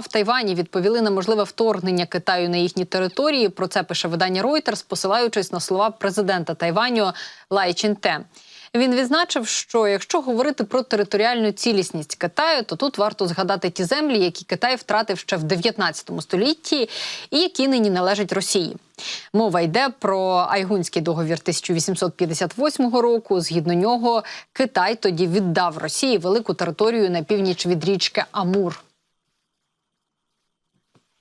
В Тайвані відповіли на можливе вторгнення Китаю на їхні території. Про це пише видання Reuters, посилаючись на слова президента Тайваню Лай Чінте. Він відзначив, що якщо говорити про територіальну цілісність Китаю, то тут варто згадати ті землі, які Китай втратив ще в 19 столітті, і які нині належать Росії. Мова йде про Айгунський договір 1858 року. Згідно нього, Китай тоді віддав Росії велику територію на північ від річки Амур.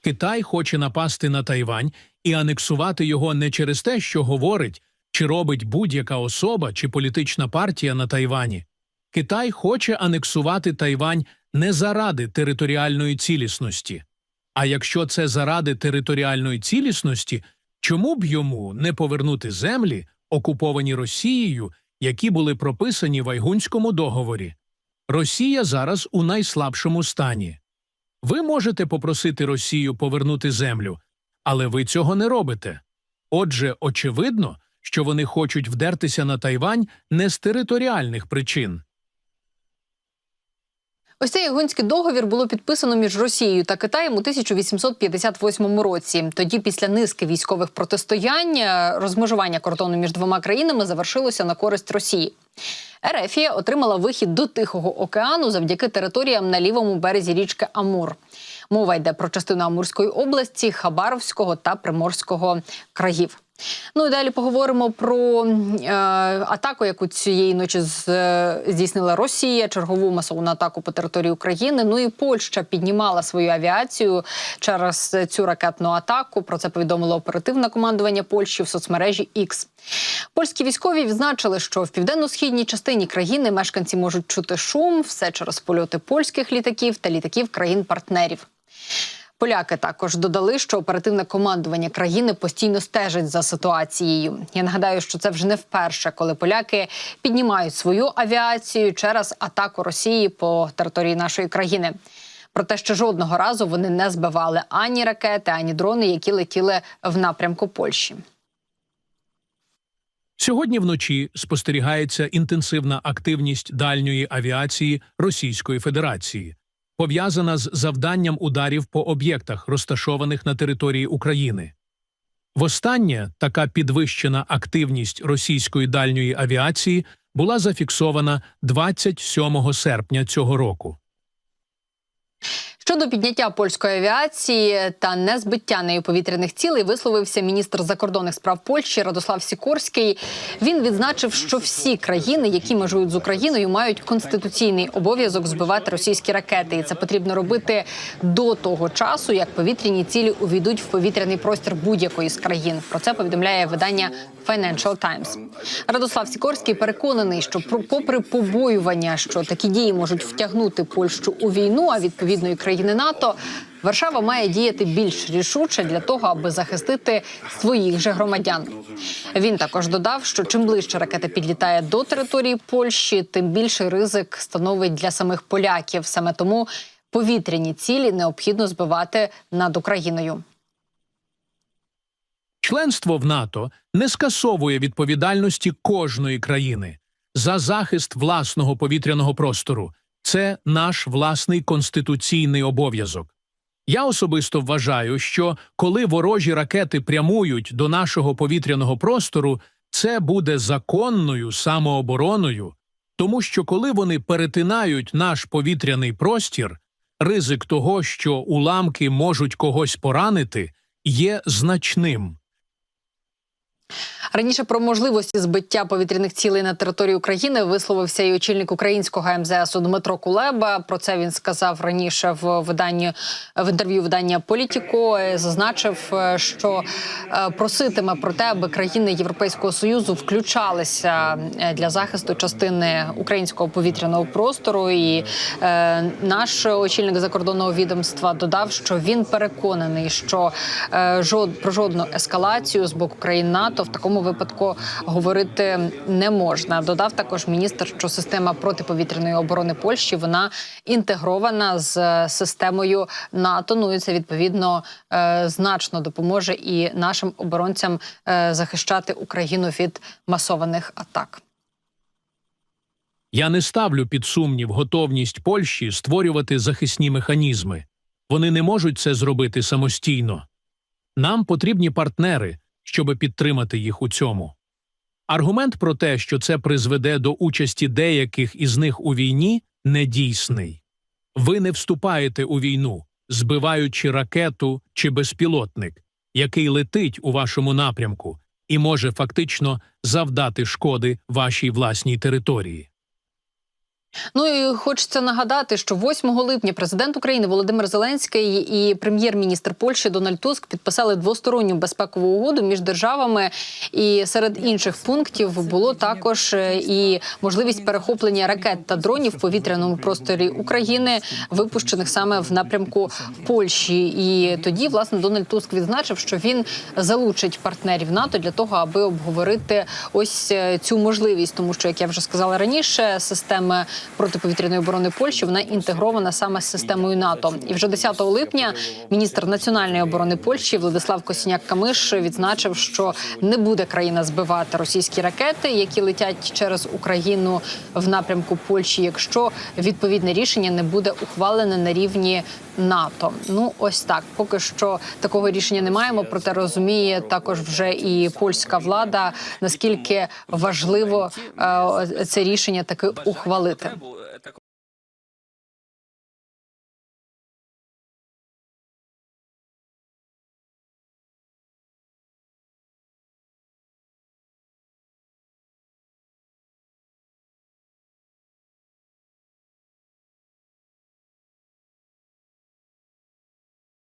Китай хоче напасти на Тайвань і анексувати його не через те, що говорить чи робить будь-яка особа чи політична партія на Тайвані. Китай хоче анексувати Тайвань не заради територіальної цілісності. А якщо це заради територіальної цілісності, чому б йому не повернути землі, окуповані Росією, які були прописані в Айгунському договорі? Росія зараз у найслабшому стані. Ви можете попросити Росію повернути землю, але ви цього не робите. Отже, очевидно, що вони хочуть вдертися на Тайвань не з територіальних причин. Ось цей Ягунський договір було підписано між Росією та Китаєм у 1858 році. Тоді, після низки військових протистоянь, е, розмежування кордону між двома країнами завершилося на користь Росії. Ерефія отримала вихід до Тихого океану завдяки територіям на лівому березі річки Амур. Мова йде про частину Амурської області, Хабаровського та Приморського країв. Ну і далі поговоримо про е, атаку, яку цієї ночі з, е, здійснила Росія, чергову масову атаку по території України. Ну і Польща піднімала свою авіацію через цю ракетну атаку. Про це повідомило оперативне командування Польщі в соцмережі X. Польські військові відзначили, що в південно-східній частині країни мешканці можуть чути шум все через польоти польських літаків та літаків країн-партнерів. Поляки також додали, що оперативне командування країни постійно стежить за ситуацією. Я нагадаю, що це вже не вперше, коли поляки піднімають свою авіацію через атаку Росії по території нашої країни. Проте, що жодного разу вони не збивали ані ракети, ані дрони, які летіли в напрямку Польщі. Сьогодні вночі спостерігається інтенсивна активність дальньої авіації Російської Федерації, пов'язана з завданням ударів по об'єктах, розташованих на території України. Востаннє така підвищена активність російської дальньої авіації була зафіксована 27 серпня цього року. Щодо підняття польської авіації та незбиття нею повітряних цілей висловився міністр закордонних справ Польщі Радослав Сікорський. Він відзначив, що всі країни, які межують з Україною, мають конституційний обов'язок збивати російські ракети, і це потрібно робити до того часу, як повітряні цілі увійдуть в повітряний простір будь-якої з країн. Про це повідомляє видання Financial Times. Радослав Сікорський переконаний, що попри побоювання, що такі дії можуть втягнути Польщу у війну, а відповідно і країни НАТО. Варшава має діяти більш рішуче для того, аби захистити своїх же громадян. Він також додав, що чим ближче ракета підлітає до території Польщі, тим більший ризик становить для самих поляків. Саме тому повітряні цілі необхідно збивати над Україною. Членство в НАТО не скасовує відповідальності кожної країни за захист власного повітряного простору. Це наш власний конституційний обов'язок. Я особисто вважаю, що коли ворожі ракети прямують до нашого повітряного простору, це буде законною самообороною, тому що коли вони перетинають наш повітряний простір, ризик того, що уламки можуть когось поранити, є значним. Раніше про можливості збиття повітряних цілей на території України висловився і очільник українського МЗСу Дмитро Кулеба. Про це він сказав раніше в виданні в інтерв'ю видання Політіко. Е, Зазначив, е, що е, проситиме про те, аби країни Європейського союзу включалися для захисту частини українського повітряного простору. І е, наш очільник закордонного відомства додав, що він переконаний, що жод про жодну ескалацію з боку країн НАТО в такому випадку говорити не можна. Додав також міністр, що система протиповітряної оборони Польщі вона інтегрована з е, системою НАТО. Ну і це відповідно е, значно допоможе і нашим оборонцям е, захищати Україну від масованих атак. Я не ставлю під сумнів готовність Польщі створювати захисні механізми. Вони не можуть це зробити самостійно. Нам потрібні партнери, щоб підтримати їх у цьому. Аргумент про те, що це призведе до участі деяких із них у війні, недійсний. Ви не вступаєте у війну, збиваючи ракету чи безпілотник, який летить у вашому напрямку і може фактично завдати шкоди вашій власній території. Ну і хочеться нагадати, що 8 липня президент України Володимир Зеленський і прем'єр-міністр Польщі Дональд Туск підписали двосторонню безпекову угоду між державами. І серед інших пунктів було також е, і можливість перехоплення ракет та дронів в повітряному просторі України, випущених саме в напрямку Польщі. І тоді власне Дональд Туск відзначив, що він залучить партнерів НАТО для того, аби обговорити ось е, цю можливість, тому що як я вже сказала раніше, система протиповітряної оборони Польщі вона інтегрована саме з системою НАТО. І вже 10 липня міністр національної оборони Польщі Владислав Косіняк Камиш відзначив, що не буде країна збивати російські ракети, які летять через Україну в напрямку Польщі, якщо відповідне рішення не буде ухвалене на рівні НАТО. Ну ось так. Поки що такого рішення не маємо. Проте розуміє також вже і польська влада наскільки важливо е, це рішення таки ухвалити.